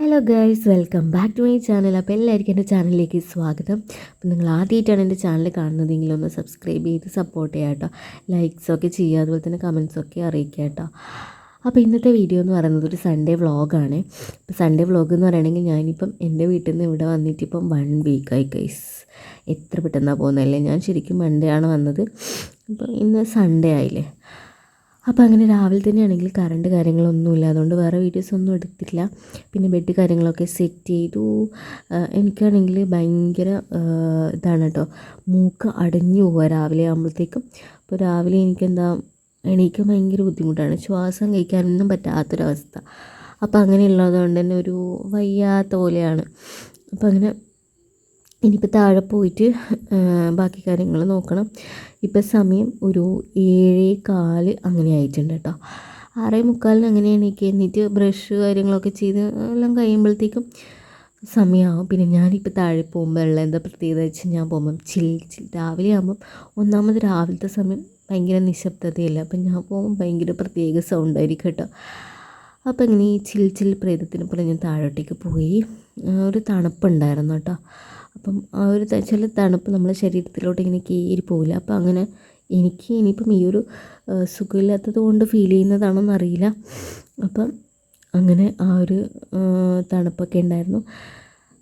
Hello guys welcome back to my channel അപ്പോൾ എല്ലാവർക്കും എന്റെ ചാനലിലേക്ക് സ്വാഗതം. അപ്പോൾ നിങ്ങൾ ആദ്യമായിട്ടാണ് എന്റെ ചാനൽ കാണുന്നതെങ്കിൽ ഒന്ന് സബ്സ്ക്രൈബ് ചെയ്ത് സപ്പോർട്ട് ചെയ്യുക കേട്ടോ. ലൈക്സൊക്കെ ചെയ്യുക അതുപോലെ തന്നെ കമൻസൊക്കെ അറിയിക്കുക കേട്ടോ. അപ്പോൾ ഇന്നത്തെ വീഡിയോ എന്ന് പറയുന്നത് ഒരു സൺഡേ വ്ളോഗാണ് ഇപ്പോൾ സൺഡേ വ്ളോഗ് എന്ന് പറയുകയാണെങ്കിൽ ഞാനിപ്പം എന്റെ വീട്ടിൽ നിന്ന് ഇവിടെ വന്നിട്ട് ഇപ്പം വൺ വീക്കായി ഗൈസ് എത്ര പെട്ടെന്നാണ് പോകുന്നതല്ലേ? ഞാൻ ശരിക്കും മൺഡേ ആണ് വന്നത്. അപ്പം ഇന്ന് സൺഡേ ആയില്ലേ? അപ്പോൾ അങ്ങനെ രാവിലെ തന്നെയാണെങ്കിൽ കറണ്ട് കാര്യങ്ങളൊന്നുമില്ല. അതുകൊണ്ട് വേറെ വീഡിയോസ് ഒന്നും എടുത്തില്ല പിന്നെ ബെഡ് കാര്യങ്ങളൊക്കെ സെറ്റ് ചെയ്തു. എനിക്കാണെങ്കിൽ ഭയങ്കര ഇതാണ് കേട്ടോ. മൂക്ക് അടഞ്ഞു പോവുക രാവിലെ ആകുമ്പോഴത്തേക്കും അപ്പോൾ രാവിലെ എനിക്കെന്താ എണീക്കാൻ ഭയങ്കര ബുദ്ധിമുട്ടാണ്. ശ്വാസം കഴിക്കാനൊന്നും പറ്റാത്തൊരവസ്ഥ. അപ്പോൾ അങ്ങനെയുള്ളത് കൊണ്ട് തന്നെ ഒരു വയ്യാത്ത പോലെയാണ്. അപ്പോൾ അങ്ങനെ ഇനിയിപ്പോൾ താഴെ പോയിട്ട് ബാക്കി കാര്യങ്ങൾ നോക്കണം. ഇപ്പം സമയം ഒരു ഏഴേ കാൽ അങ്ങനെ ആയിട്ടുണ്ട് കേട്ടോ ആറേ മുക്കാലിന് അങ്ങനെ എനിക്ക് എന്നിട്ട് ബ്രഷ് കാര്യങ്ങളൊക്കെ ചെയ്ത് എല്ലാം കഴിയുമ്പോഴത്തേക്കും സമയമാവും പിന്നെ ഞാനിപ്പോൾ താഴെ പോകുമ്പോൾ ഉള്ള എന്താ പ്രത്യേകത വെച്ച് ഞാൻ പോകുമ്പം ചിൽ ചിൽ. രാവിലെ ആകുമ്പം ഒന്നാമത് രാവിലത്തെ സമയം ഭയങ്കര നിശബ്ദതയല്ല. അപ്പം ഞാൻ പോകുമ്പോൾ ഭയങ്കര പ്രത്യേക സൗണ്ടായിരിക്കും കേട്ടോ അപ്പോൾ ഇങ്ങനെ ഈ ചിൽ ചിൽ പ്രേതത്തിനെ പോലെ ഞാൻ താഴോട്ടേക്ക് പോയി. ഒരു തണുപ്പുണ്ടായിരുന്നു കേട്ടോ അപ്പം ആ ഒരു ചില തണുപ്പ് നമ്മളെ ശരീരത്തിലോട്ട് ഇങ്ങനെ കീറി പോകില്ല അപ്പം അങ്ങനെ എനിക്ക് ഇനിയിപ്പം ഈ ഒരു സുഖമില്ലാത്തത് കൊണ്ട് ഫീൽ ചെയ്യുന്നതാണോന്ന് അറിയില്ല. അപ്പം അങ്ങനെ ആ ഒരു തണുപ്പൊക്കെ ഉണ്ടായിരുന്നു.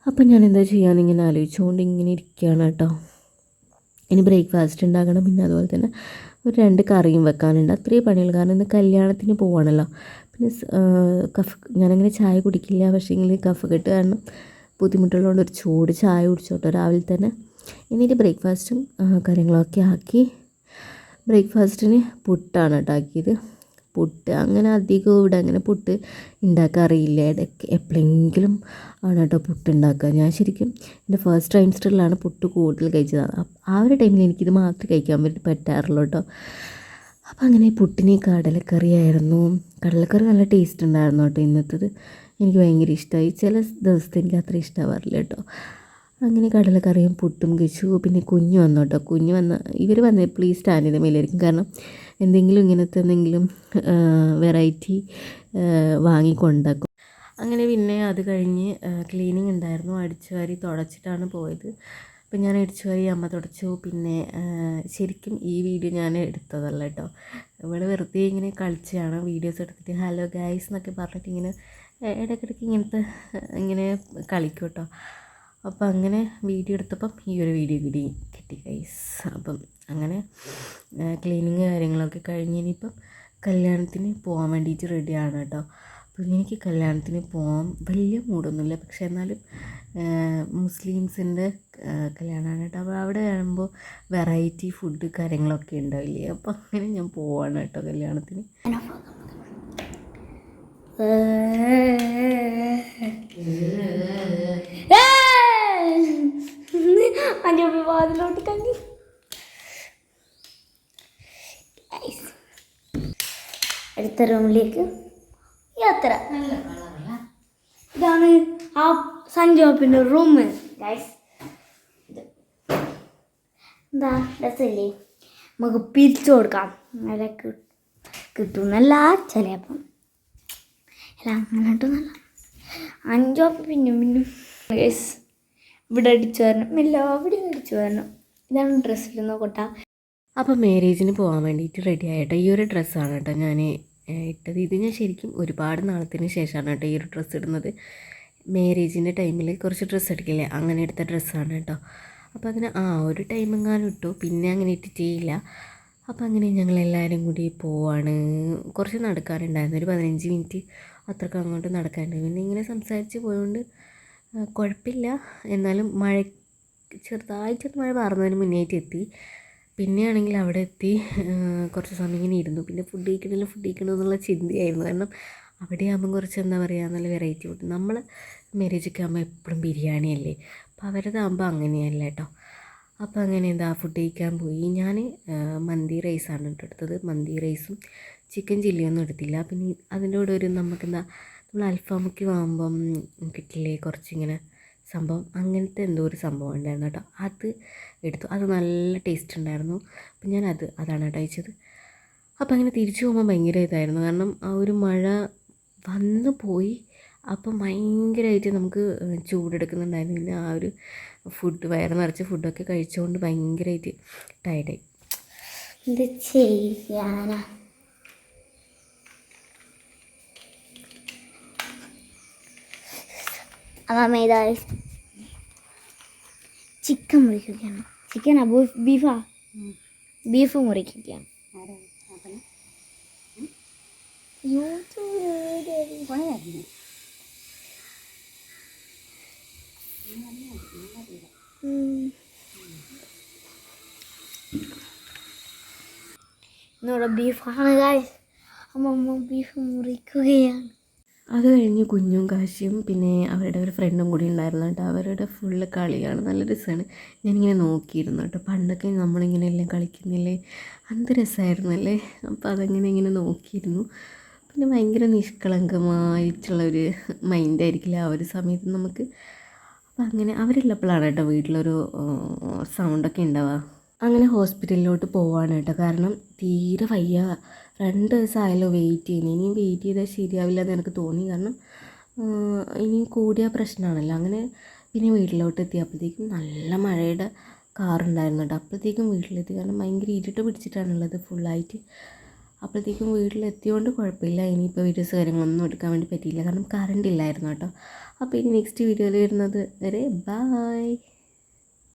അപ്പം ഞാൻ എന്താ ചെയ്യാന്ന് ഇങ്ങനെ ആലോചിച്ചുകൊണ്ട് ഇങ്ങനെ ഇരിക്കുകയാണ് കേട്ടോ. ഇനി ബ്രേക്ക്ഫാസ്റ്റ് ഉണ്ടാക്കണം പിന്നെ അതുപോലെ തന്നെ ഒരു രണ്ട് കറിയും വെക്കാനുണ്ട്. അത്രയും പണികൾ കാരണം ഇന്ന് കല്യാണത്തിന് പോവാണല്ലോ. പിന്നെ കഫ് ഞാനങ്ങനെ ചായ കുടിക്കില്ല. പക്ഷേ ഇങ്ങനെ കഫ് കെട്ട് കാരണം ബുദ്ധിമുട്ടുള്ളതുകൊണ്ട് ഒരു ചൂട് ചായ കുടിച്ചോട്ടോ രാവിലെ തന്നെ. എന്നിട്ട് ബ്രേക്ക്ഫാസ്റ്റും കാര്യങ്ങളൊക്കെ ആക്കി. ബ്രേക്ക്ഫാസ്റ്റിന് പുട്ടാണ് കേട്ടോ ആക്കിയത് പുട്ട് അങ്ങനെ അധികം ഇവിടെ അങ്ങനെ പുട്ട് അറിയില്ല. ഇടയ്ക്ക് എപ്പോഴെങ്കിലും ആണ് കേട്ടോ പുട്ട് ഉണ്ടാക്കുക. ഞാൻ ശരിക്കും എന്റെ ഫസ്റ്റ് ടൈംസ്റ്ററിലാണ് പുട്ട് കൂടുതൽ കഴിച്ചത്. ആ ഒരു ടൈമിൽ എനിക്കിത് മാത്രമേ കഴിക്കാൻ വേണ്ടി പറ്റാറുള്ളൂ കേട്ടോ. അപ്പോൾ അങ്ങനെ പുട്ടിന് കടലക്കറിയായിരുന്നു കടലക്കറി നല്ല ടേസ്റ്റ് ഉണ്ടായിരുന്നു കേട്ടോ ഇന്നത്തേത്. എനിക്ക് ഭയങ്കര ഇഷ്ടമായി ചില ദിവസത്തെ എനിക്ക് അത്ര ഇഷ്ടമാവാറില്ല കേട്ടോ. അങ്ങനെ കടലക്കറിയും പുട്ടും കഴിച്ചു. പിന്നെ കുഞ്ഞ് വന്നു കേട്ടോ. കുഞ്ഞ് വന്ന് ഇവർ വന്നപ്പോൾ ഈ സ്റ്റാൻഡിന്റെ മേലായിരിക്കും. കാരണം എന്തെങ്കിലും ഇങ്ങനത്തെ എന്തെങ്കിലും വെറൈറ്റി വാങ്ങിക്കൊണ്ടാക്കും അങ്ങനെ പിന്നെ അത് കഴിഞ്ഞ് ക്ലീനിങ് ഉണ്ടായിരുന്നു. അടിച്ചു വാരി തുടച്ചിട്ടാണ് പോയത്. അപ്പം ഞാൻ അടിച്ചു വാരി അമ്മ തുടച്ചു. പിന്നെ ശരിക്കും ഈ വീഡിയോ ഞാൻ എടുത്തതല്ല കേട്ടോ. ഇവിടെ വെറുതെ ഇങ്ങനെ കളിച്ചാണ്. വീഡിയോസ് എടുത്തിട്ട് ഹലോ ഗൈസ് എന്നൊക്കെ പറഞ്ഞിട്ട് ഇങ്ങനെ ഇടയ്ക്കിടയ്ക്ക് ഇങ്ങനത്തെ ഇങ്ങനെ കളിക്കും കേട്ടോ അപ്പം അങ്ങനെ വീഡിയോ എടുത്തപ്പം ഈ ഒരു വീഡിയോ കൂടി കിട്ടി ഗൈസ് അപ്പം അങ്ങനെ ക്ലീനിങ് കാര്യങ്ങളൊക്കെ കഴിഞ്ഞ് ഇനിയിപ്പം കല്യാണത്തിന് പോകാൻ വേണ്ടിയിട്ട് റെഡിയാണ് കേട്ടോ. അപ്പം എനിക്ക് കല്യാണത്തിന് പോകാൻ വലിയ മൂടൊന്നുമില്ല. പക്ഷെ എന്നാലും മുസ്ലിംസിന്റെ കല്യാണമാണ് കേട്ടോ. അപ്പോൾ അവിടെ ആകുമ്പോൾ വെറൈറ്റി ഫുഡ് കാര്യങ്ങളൊക്കെ ഉണ്ടാവില്ലേ? അപ്പോൾ അങ്ങനെ ഞാൻ പോവാണ് കേട്ടോ കല്യാണത്തിന്. അന്റെ വാതിലോട്ട് കണ്ടി അടുത്ത റൂമിലേക്ക് യാത്ര. ഇതാണ് ആ സഞ്ജോപ്പിന്റെ റൂം ഗൈസ് എന്താ? രസമില്ലേ? നമുക്ക് പിരിച്ചു കൊടുക്കാം. നല്ല കിട്ടുന്നല്ല ചിലപ്പം. അല്ല അങ്ങനെട്ടൊന്നല്ല അഞ്ചോ പിന്നെ ഗൈസ് ഇവിടെ അടിച്ചു വരണം. എല്ലാവിടെയും അടിച്ചു വരണം. ഇതാണ് ഡ്രസ്സിൽ നോക്കട്ടാ അപ്പോൾ മാരേജിന് പോകാൻ വേണ്ടിയിട്ട് റെഡി ആയിട്ടോ? ഈ ഒരു ഡ്രസ്സാണ് കേട്ടോ ഞാൻ ഇട്ടത്. ഇത് ഞാൻ ശരിക്കും ഒരുപാട് നാളത്തിന് ശേഷമാണ് കേട്ടോ ഈ ഒരു ഡ്രസ്സ് ഇടുന്നത്. മാരേജിന്റെ ടൈമിൽ കുറച്ച് ഡ്രസ്സ് എടുക്കില്ലേ? അങ്ങനെ എടുത്ത ഡ്രസ്സാണ് കേട്ടോ. അപ്പോൾ അങ്ങനെ ആ ഒരു ടൈമെങ്ങാനും ഇട്ടു. പിന്നെ അങ്ങനെ ഇട്ടിട്ടേ ഇല്ല അപ്പോൾ അങ്ങനെ ഞങ്ങൾ എല്ലാവരും കൂടി പോവാണ്. കുറച്ച് നടക്കാനുണ്ടായിരുന്നു. ഒരു പതിനഞ്ച് മിനിറ്റ് അത്രയ്ക്ക് അങ്ങോട്ട് നടക്കാണ്ട്. പിന്നെ ഇങ്ങനെ സംസാരിച്ച് പോയതുകൊണ്ട് കുഴപ്പമില്ല എന്നാലും മഴ ചെറുതായിട്ട് മഴ പാറുന്നതിന് മുന്നേറ്റ് എത്തി. പിന്നെയാണെങ്കിൽ അവിടെ എത്തി കുറച്ച് സമയം ഇങ്ങനെ ഇരുന്നു. പിന്നെ ഫുഡ് കഴിക്കണമെങ്കിൽ ഫുഡ് കഴിക്കണം എന്നുള്ള ചിന്തയായിരുന്നു. കാരണം അവിടെ ആകുമ്പം കുറച്ച് എന്താ പറയുക നല്ല വെറൈറ്റി ഫുഡ് നമ്മൾ മാരേജൊക്കെ ആകുമ്പോൾ എപ്പോഴും ബിരിയാണി അല്ലേ അപ്പോൾ അവരതാകുമ്പോൾ അങ്ങനെയല്ല കേട്ടോ. അപ്പോൾ അങ്ങനെ എന്താ ഫുഡ് കഴിക്കാൻ പോയി. ഞാൻ മന്തി റൈസാണ് കേട്ടോ എടുത്തത്. മന്തി റൈസും ചിക്കൻ ചില്ലിയൊന്നും എടുത്തില്ല. പിന്നെ അതിന്റെ കൂടെ ഒരു നമുക്കെന്താ നമ്മൾ അൽഫാമൊക്കെ വാങ്ങുമ്പം കിട്ടില്ലേ കുറച്ചിങ്ങനെ സംഭവം. അങ്ങനത്തെ എന്തോ ഒരു സംഭവം ഉണ്ടായിരുന്നു കേട്ടോ. അത് എടുത്തു. അത് നല്ല ടേസ്റ്റ് ഉണ്ടായിരുന്നു. അപ്പം ഞാൻ അത് അതാണ് കേട്ടോ അയച്ചത് അപ്പം അങ്ങനെ തിരിച്ചു പോകുമ്പോൾ ഭയങ്കര ഇതായിരുന്നു. കാരണം ആ ഒരു മഴ വന്നു പോയി. അപ്പം ഭയങ്കരമായിട്ട് നമുക്ക് ചൂടെടുക്കുന്നുണ്ടായിരുന്നു പിന്നെ ആ ഒരു ഫുഡ് വയറ് നിറച്ച് ഫുഡൊക്കെ കഴിച്ചുകൊണ്ട് ഭയങ്കരമായിട്ട് ടയർഡായി എന്ത് ചെയ്യാനാ? ചിക്കൻ മുറിക്കുകയാണ്. ചിക്കനാ ബീഫാ ബീഫ് മുറിക്കുകയാണ്. ഇന്നിവിടെ ബീഫാണ് ഗായ്സ് അമ്മമ്മ ബീഫ് മുറിക്കുകയാണ്. അത് കഴിഞ്ഞ് കുഞ്ഞും കാശിയും പിന്നെ അവരുടെ ഒരു ഫ്രണ്ടും കൂടി ഉണ്ടായിരുന്നു കേട്ടോ. അവരുടെ ഫുള്ള് കളിയാണ്. നല്ല രസമാണ് ഞാനിങ്ങനെ നോക്കിയിരുന്നു കേട്ടോ. പണ്ടൊക്കെ നമ്മളിങ്ങനെ എല്ലാം കളിക്കുന്നില്ലേ? അത് രസമായിരുന്നല്ലേ അപ്പോൾ അതങ്ങനെ ഇങ്ങനെ നോക്കിയിരുന്നു. പിന്നെ ഭയങ്കര നിഷ്കളങ്കമായിട്ടുള്ള ഒരു മൈൻഡായിരിക്കില്ല ആ ഒരു സമയത്ത് നമുക്ക്. അപ്പം അങ്ങനെ അവരുള്ളപ്പോഴാണ് കേട്ടോ വീട്ടിലൊരു സൗണ്ടൊക്കെ ഉണ്ടാവുക. അങ്ങനെ ഹോസ്പിറ്റലിലോട്ട് പോവാണ് കേട്ടോ. കാരണം തീരെ വയ്യ. രണ്ട് ദിവസമായല്ലോ വെയിറ്റ് ചെയ്യുന്നത് ഇനിയും വെയിറ്റ് ചെയ്താൽ ശരിയാവില്ല എന്ന് എനിക്ക് തോന്നി. കാരണം ഇനിയും കൂടിയ പ്രശ്നമാണല്ലോ. അങ്ങനെ പിന്നെ വീട്ടിലോട്ട് എത്തിയപ്പോഴത്തേക്കും നല്ല മഴയുടെ കാറുണ്ടായിരുന്നു കേട്ടോ. അപ്പോഴത്തേക്കും വീട്ടിലെത്തി. കാരണം ഭയങ്കര ഇരുട്ട് പിടിച്ചിട്ടാണുള്ളത് ഫുള്ളായിട്ട് അപ്പോഴത്തേക്കും വീട്ടിലെത്തിയോണ്ട് കുഴപ്പമില്ല. ഇനിയിപ്പോൾ വീഡിയോസ് കാര്യങ്ങളൊന്നും എടുക്കാൻ വേണ്ടി പറ്റിയില്ല. കാരണം കറണ്ട് ഇല്ലായിരുന്നു കേട്ടോ. അപ്പോൾ ഇനി നെക്സ്റ്റ് വീഡിയോയിൽ വരുന്നത് വരെ ബായ്